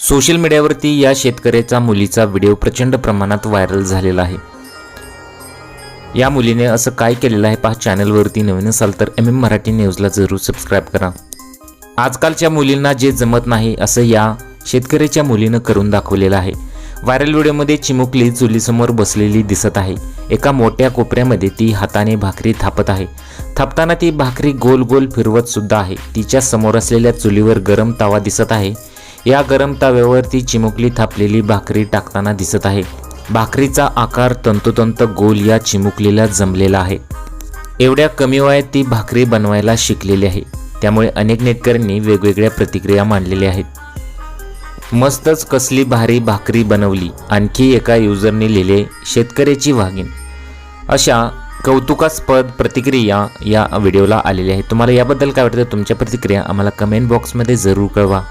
Social मीडियावरती या शेतकऱ्याचा मुलीचा व्हिडिओ प्रचंड प्रमाणात व्हायरल झालेला आहे. या मुलीने असं काय केलेलं आहे पहा चॅनलवरती नवीन असाल तर एम एम मराठी न्यूजला जरूर सबस्क्राईब करा. आजकालच्या मुलींना जे जमत नाही असं या शेतकऱ्याच्या मुलीनं करून दाखवलेलं आहे. व्हायरल व्हिडिओमध्ये चिमुकली चुलीसमोर बसलेली दिसत आहे. एका मोठ्या कोपऱ्यामध्ये ती हाताने भाकरी थापत आहे. थापताना ती भाकरी गोल गोल फिरवत सुद्धा आहे. तिच्या समोर असलेल्या चुलीवर गरम तावा दिसत आहे. या गरम तव्यावरती चिमुकली थापलेली भाकरी टाकताना दिसत आहे. भाकरीचा आकार तंतोतंत गोल या चिमुकलीला जमलेला आहे. एवढ्या कमी वयात ती भाकरी बनवायला शिकलेली आहे. त्यामुळे अनेक नेटकऱ्यांनी वेगवेगळ्या प्रतिक्रिया मांडलेल्या आहेत. मस्तच कसली भारी भाकरी बनवली आणखी एका युजरने लिहिले शेतकऱ्याची वाघीण. अशा कौतुकास्पद प्रतिक्रिया या व्हिडिओला आलेल्या आहेत. तुम्हाला याबद्दल काय वाटतं? तुमच्या प्रतिक्रिया आम्हाला कमेंट बॉक्समध्ये जरूर कळवा.